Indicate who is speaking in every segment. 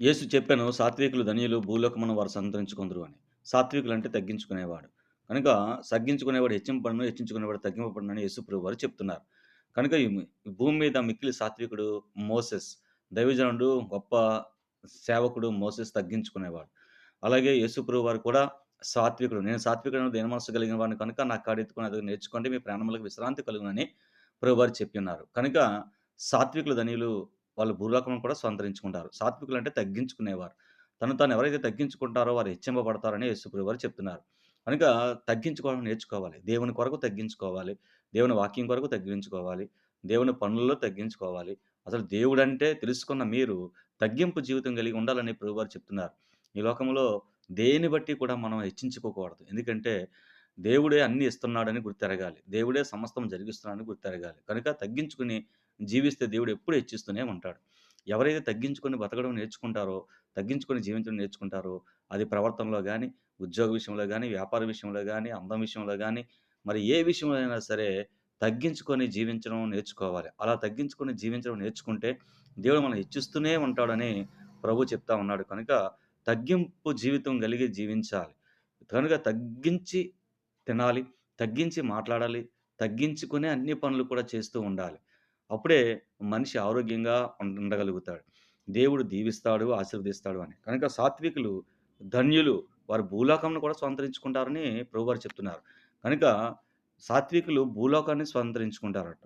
Speaker 1: యేసు చెప్పాను సాత్వికులు ధనియులు భూలోకమును వారు సంతరించుకుందరు అని. సాత్వికులు అంటే తగ్గించుకునేవాడు. కనుక తగ్గించుకునేవాడు హెచ్చింపడను హెచ్చించుకునేవాడు తగ్గింపబడను అని యేసు ప్రభు వారు చెప్తున్నారు. కనుక ఈ భూమి మీద మిక్కిలి సాత్వికుడు మోసెస్ దైవజనుడు గొప్ప సేవకుడు మోసెస్ తగ్గించుకునేవాడు. అలాగే యేసు ప్రభు వారు కూడా సాత్వికుడు. నేను సాత్వికుడు దేని మనసు కలిగిన వాడిని కనుక నా కాడెత్తుకుని అది నేర్చుకోండి మీ ప్రాణములకు విశ్రాంతి కలుగునని ప్రభు వారు చెప్పి ఉన్నారు. కనుక సాత్వికులు ధనియులు వాళ్ళు భూలోకం కూడా స్వంతరించుకుంటారు. సాత్వికులు అంటే తగ్గించుకునేవారు. తను తాను ఎవరైతే తగ్గించుకుంటారో వారు హెచ్చింపబడతారని యేసుప్రభు వారు చెప్తున్నారు. కనుక తగ్గించుకోవడం నేర్చుకోవాలి. దేవుని కొరకు తగ్గించుకోవాలి. దేవుని వాక్యం కొరకు తగ్గించుకోవాలి. దేవుని పనుల్లో తగ్గించుకోవాలి. అసలు దేవుడు అంటే తెలుసుకున్న మీరు తగ్గింపు జీవితం కలిగి ఉండాలని ప్రభువారు చెప్తున్నారు. ఈ లోకంలో దేని బట్టి కూడా మనం హెచ్చించుకోకూడదు. ఎందుకంటే దేవుడే అన్ని ఇస్తున్నాడని గుర్తెరగాలి. దేవుడే సమస్తం జరిగిస్తున్నాడని గుర్తెరగాలి. కనుక తగ్గించుకుని జీవిస్తే దేవుడు ఎప్పుడు హెచ్చిస్తూనే ఉంటాడు. ఎవరైతే తగ్గించుకొని బతకడం నేర్చుకుంటారో తగ్గించుకొని జీవించడం నేర్చుకుంటారో అది ప్రవర్తనలో కానీ ఉద్యోగ విషయంలో కానీ వ్యాపార విషయంలో కానీ అందం విషయంలో కానీ మరి ఏ విషయంలో అయినా సరే తగ్గించుకొని జీవించడం నేర్చుకోవాలి. అలా తగ్గించుకొని జీవించడం నేర్చుకుంటే దేవుడు మనం హెచ్చిస్తూనే ఉంటాడని ప్రభు చెప్తా ఉన్నాడు. కనుక తగ్గింపు జీవితం కలిగి జీవించాలి. కనుక తగ్గించి తినాలి తగ్గించి మాట్లాడాలి తగ్గించుకునే అన్ని పనులు కూడా చేస్తూ ఉండాలి. అప్పుడే మనిషి ఆరోగ్యంగా ఉండగలుగుతాడు. దేవుడు దీవిస్తాడు ఆశీర్వదిస్తాడు అని. కనుక సాత్వికులు ధన్యులు వారు భూలోకంను కూడా స్వంతరించుకుంటారని ప్రభువారు చెప్తున్నారు. కనుక సాత్వికులు భూలోకాన్ని స్వంతరించుకుంటారట.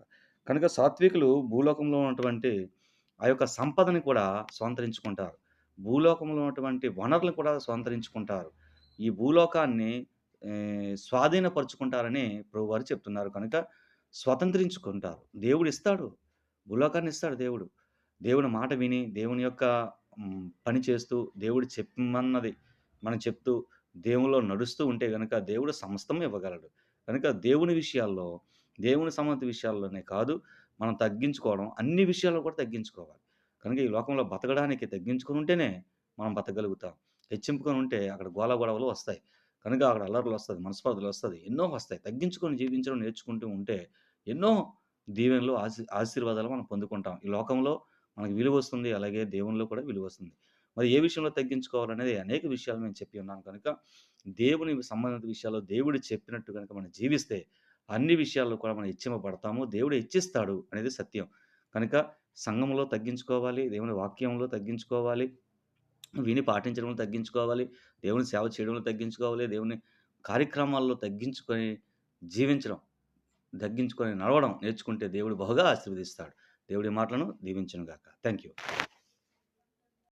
Speaker 1: కనుక సాత్వికులు భూలోకంలో ఉన్నటువంటి ఆ యొక్క సంపదని కూడా స్వంతరించుకుంటారు. భూలోకంలో ఉన్నటువంటి వనరులను కూడా స్వంతరించుకుంటారు. ఈ భూలోకాన్ని స్వాధీనపరుచుకుంటారని ప్రభువారు చెప్తున్నారు. కనుక స్వతంత్రించుకుంటారు. దేవుడు ఇస్తాడు భూలోకాన్ని ఇస్తాడు దేవుడు. దేవుని మాట విని దేవుని యొక్క పని చేస్తూ దేవుడు చెప్పమన్నది మనం చెప్తూ దేవునిలో నడుస్తూ ఉంటే కనుక దేవుడు సమస్తం ఇవ్వగలడు. కనుక దేవుని విషయాల్లో దేవుని సంబంధిత విషయాల్లోనే కాదు మనం తగ్గించుకోవడం అన్ని విషయాల్లో కూడా తగ్గించుకోవాలి. కనుక ఈ లోకంలో బతకడానికి తగ్గించుకొని ఉంటేనే మనం బతకగలుగుతాం. హెచ్చింపుకొని ఉంటే అక్కడ గోల గొడవలు వస్తాయి. కనుక అక్కడ అల్లర్లు వస్తుంది మనస్పర్ధలు వస్తుంది ఎన్నో వస్తాయి. తగ్గించుకొని జీవించడం నేర్చుకుంటూ ఉంటే ఎన్నో దీవెనలు ఆశీ ఆశీర్వాదాలు మనం పొందుకుంటాం. ఈ లోకంలో మనకు విలువ వస్తుంది అలాగే దేవునిలో కూడా విలువ వస్తుంది. మరి ఏ విషయంలో తగ్గించుకోవాలనేది అనేక విషయాలు నేను చెప్పి ఉన్నాను కనుక దేవుని సంబంధిత విషయాల్లో దేవుడు చెప్పినట్టు కనుక మనం జీవిస్తే అన్ని విషయాల్లో కూడా మనం ఇచ్చింపబడతాము దేవుడు ఇచ్చిస్తాడు అనేది సత్యం. కనుక సంఘంలో తగ్గించుకోవాలి దేవుని వాక్యంలో తగ్గించుకోవాలి విని పాటించడంలో తగ్గించుకోవాలి. దేవుని సేవ చేయడంలో తగ్గించుకోవాలి. దేవుని కార్యక్రమాల్లో తగ్గించుకొని జీవించడం తగ్గించుకొని నడవడం నేర్చుకుంటే దేవుడు బహుగా ఆశీర్వదిస్తాడు. దేవుడి మాటలను దీవించను గాక థ్యాంక్ యూ